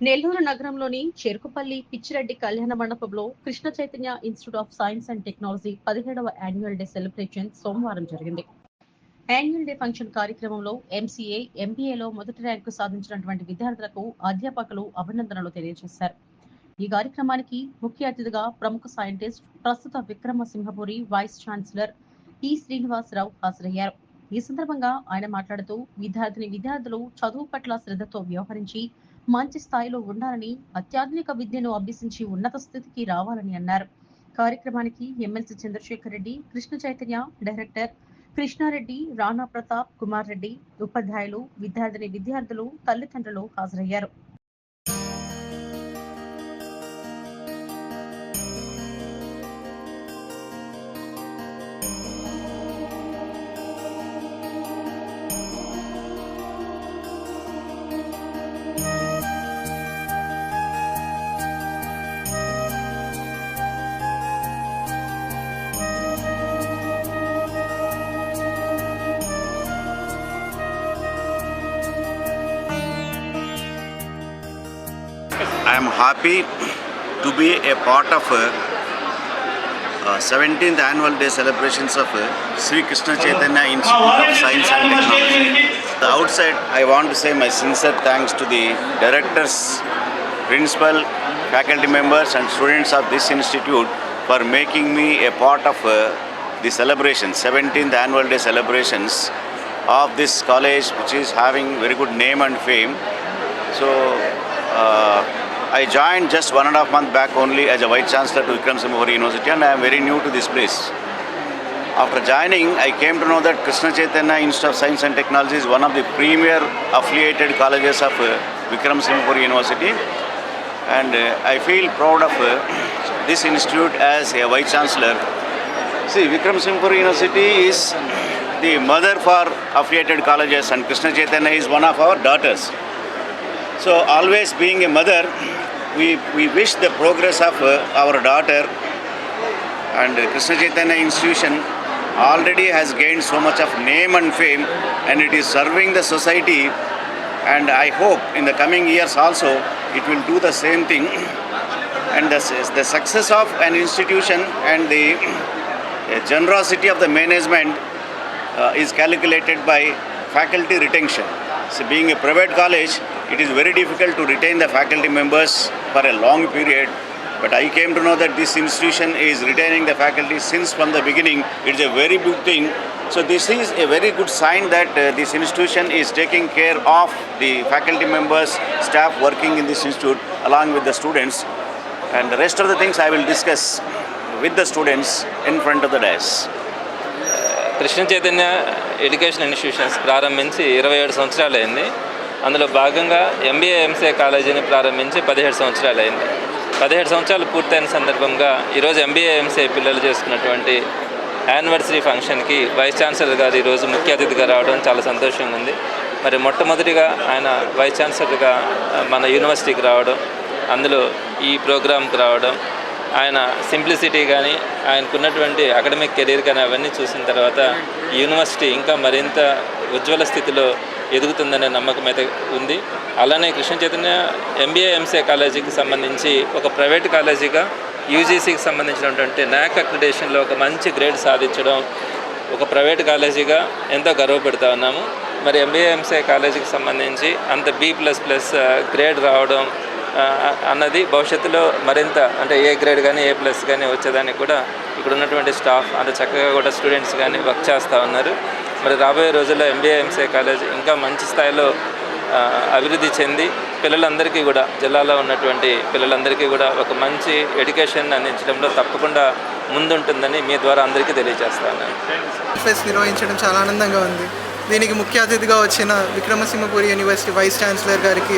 నెల్లూరు నగరంలోని చెరుకుపల్లి పిచ్చిరెడ్డి కళ్యాణ మండపంలో Krishna Chaitanya institute of science and technology పదిహేడవ యాన్యువల్ డే సెలబ్రేషన్ సోమవారం జరిగింది. యాన్యువల్ డే ఫంక్షన్ కార్యక్రమంలో ఎంసీఏ ఎంబీఏలో మొదటి ర్యాంకు సాధించినటువంటి విద్యార్థులకు అధ్యాపకులు అభినందనలు తెలియజేశారు. ఈ కార్యక్రమానికి ముఖ్య అతిథిగా ప్రముఖ సైంటిస్ట్ ప్రస్తుత విక్రమ సింహపురి వైస్ ఛాన్సలర్ ఈ శ్రీనివాసరావు హాజరయ్యారు. ఈ సందర్భంగా ఆయన మాట్లాడుతూ విద్యార్థిని విద్యార్థులు చదువు పట్ల శ్రద్ధతో వ్యవహరించి మంచి స్థాయిలో ఉండాలని అత్యాధునిక విద్యను అభ్యసించి ఉన్నత స్థితికి రావాలని అన్నారు. కార్యక్రమానికి ఎమ్మెల్సీ చంద్రశేఖర్ రెడ్డి కృష్ణ చైతన్య డైరెక్టర్ కృష్ణారెడ్డి రాణా ప్రతాప్ కుమార్ రెడ్డి ఉపాధ్యాయులు విద్యార్థిని విద్యార్థులు తల్లిదండ్రులు హాజరయ్యారు. I am happy to be a part of uh, uh, 17th annual day celebrations of uh, Sri Krishna Chaitanya Institute of Science and Technology. The outside, I want to say my sincere thanks to the directors, principal, faculty members, and students of this institute for making me a part of uh, the celebration, 17th annual day celebrations of this college, which is having very good name and fame. So uh, I joined just one and a half month back only as a Vice Chancellor to Vikram Simhapuri University and I am very new to this place. After joining, I came to know that Krishna Chaitanya Institute of Science and Technology is one of the premier affiliated colleges of uh, Vikram Simhapuri University and uh, I feel proud of uh, this institute as a Vice Chancellor. See, Vikram Simhapuri University is the mother for affiliated colleges and Krishna Chaitanya is one of our daughters. So always being a mother, we, we wish the progress of uh, our daughter. And Krishna Chaitanya institution already has gained so much of name and fame and it is serving the society. And I hope in the coming years also it will do the same thing. And the, the success of an institution and the generosity of the management uh, is calculated by faculty retention. So, being a private college, it is very difficult to retain the faculty members for a long period. But I came to know that this institution is retaining the faculty since from the beginning. It's a very big thing. So, this is a very good sign that uh, this institution is taking care of the faculty members, staff working in this institute, along with the students. And the rest of the things I will discuss with the students in front of the dais. Krishna Chaitanya education institutions ప్రారంభించి ఇరవై ఏడు సంవత్సరాలు అయింది అందులో భాగంగా MBA MCA కాలేజీని ప్రారంభించి పదిహేడు సంవత్సరాలు అయింది. పదిహేడు సంవత్సరాలు పూర్తయిన సందర్భంగా ఈరోజు ఎంబీఏ ఎంసీఏ పిల్లలు చేసుకున్నటువంటి యానివర్సరీ ఫంక్షన్కి వైస్ ఛాన్సలర్ గారు ఈరోజు ముఖ్య అతిథిగా రావడం చాలా సంతోషంగా ఉంది. మరి మొట్టమొదటిగా ఆయన వైస్ ఛాన్సలర్గా మన యూనివర్సిటీకి రావడం అందులో ఈ ప్రోగ్రాంకి రావడం ఆయన సింప్లిసిటీ కానీ ఆయనకున్నటువంటి అకాడమిక్ కెరీర్ కానీ అవన్నీ చూసిన తర్వాత యూనివర్సిటీ ఇంకా మరింత ఉజ్వల స్థితిలో ఎదుగుతుందనే నమ్మకం అయితే ఉంది. అలానే కృష్ణ చైతన్య ఎంబీఏ ఎంసీఏ కాలేజీకి సంబంధించి ఒక ప్రైవేట్ కాలేజీగా యూజీసీకి సంబంధించినటువంటి న్యాక్ అక్రిడేషన్లో ఒక మంచి గ్రేడ్ సాధించడం ఒక ప్రైవేట్ కాలేజీగా ఎంతో గర్వపడుతూ ఉన్నాము. మరి ఎంబీఏ ఎంసీఏ కాలేజీకి సంబంధించి అంత బీ ప్లస్ ప్లస్ గ్రేడ్ రావడం అన్నది భవిష్యత్తులో మరింత అంటే ఏ గ్రేడ్ కానీ ఏ ప్లస్ కానీ వచ్చేదానికి కూడా ఇక్కడ ఉన్నటువంటి స్టాఫ్ అంత చక్కగా కూడా స్టూడెంట్స్ కానీ వర్క్ చేస్తూ ఉన్నారు. మరి రాబోయే రోజుల్లో ఎంబీఏ ఎంసీఏ కాలేజ్ ఇంకా మంచి స్థాయిలో అభివృద్ధి చెంది పిల్లలందరికీ కూడా జిల్లాలో ఉన్నటువంటి పిల్లలందరికీ కూడా ఒక మంచి ఎడ్యుకేషన్ అందించడంలో తప్పకుండా ముందుంటుందని మీ ద్వారా అందరికీ తెలియజేస్తాను ఫెస్ట్ నిర్వహించడం చాలా ఆనందంగా ఉంది. దీనికి ముఖ్య అతిథిగా వచ్చిన విక్రమసింహపురి యూనివర్సిటీ వైస్ ఛాన్సలర్ గారికి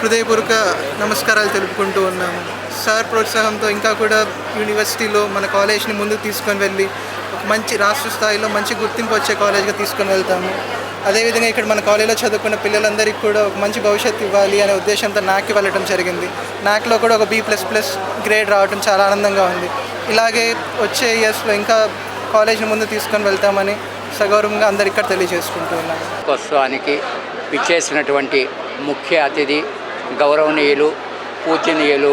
హృదయపూర్వక నమస్కారాలు తెలుపుకుంటూ ఉన్నాము. సార్ ప్రోత్సాహంతో ఇంకా కూడా యూనివర్సిటీలో మన కాలేజ్ని ముందుకు తీసుకొని వెళ్ళి ఒక మంచి రాష్ట్ర స్థాయిలో మంచి గుర్తింపు వచ్చే కాలేజ్గా తీసుకొని వెళ్తాము. అదేవిధంగా ఇక్కడ మన కాలేజీలో చదువుకున్న పిల్లలందరికీ కూడా ఒక మంచి భవిష్యత్తు ఇవ్వాలి అనే ఉద్దేశంతో నాకి వెళ్ళడం జరిగింది. నాక్లో కూడా ఒక బీ ప్లస్ ప్లస్ గ్రేడ్ రావడం చాలా ఆనందంగా ఉంది. ఇలాగే వచ్చే ఇయర్స్లో ఇంకా కాలేజ్ని ముందు తీసుకొని వెళ్తామని సగౌరవంగా అందరికీ ఇక్కడ తెలియజేసుకుంటూ ఉన్నాను ఉత్సవానికి విచ్చేసినటువంటి ముఖ్య అతిథి గౌరవనీయులు పూజనీయులు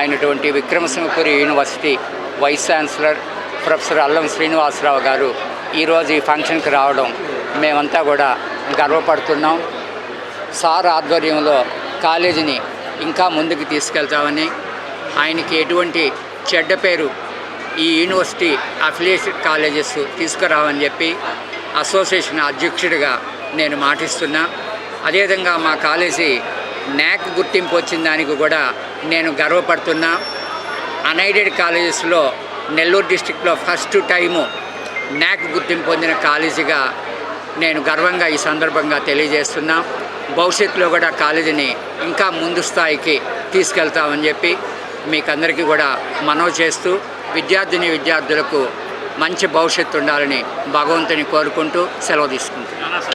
అయినటువంటి Vikrama Simhapuri university vice chancellor professor Allam Srinivasa Rao garu ఈరోజు ఈ ఫంక్షన్కి రావడం మేమంతా కూడా గర్వపడుతున్నాం. సార్ ఆధ్వర్యంలో కాలేజీని ఇంకా ముందుకు తీసుకెళ్తామని ఆయనకి ఎటువంటి చెడ్డ పేరు ఈ యూనివర్సిటీ అఫిలియేటెడ్ కాలేజెస్ తీసుకురావని చెప్పి అసోసియేషన్ అధ్యక్షుడిగా నేను మాటిస్తున్నా. అదేవిధంగా మా కాలేజీ న్యాక్ గుర్తింపు వచ్చిన దానికి కూడా నేను గర్వపడుతున్నా. అన్ఎయిడెడ్ కాలేజెస్లో నెల్లూరు డిస్టిక్లో ఫస్ట్ టైము న్యాక్ గుర్తింపు పొందిన కాలేజీగా నేను గర్వంగా ఈ సందర్భంగా తెలియజేస్తున్నా. భవిష్యత్తులో కూడా కాలేజీని ఇంకా ముందు స్థాయికి తీసుకెళ్తామని చెప్పి మీకందరికీ కూడా మనవి చేస్తూ విద్యార్థిని విద్యార్థులకు మంచి భవిష్యత్తు ఉండాలని భగవంతుని కోరుకుంటూ సెలవు తీసుకుంటున్నాను.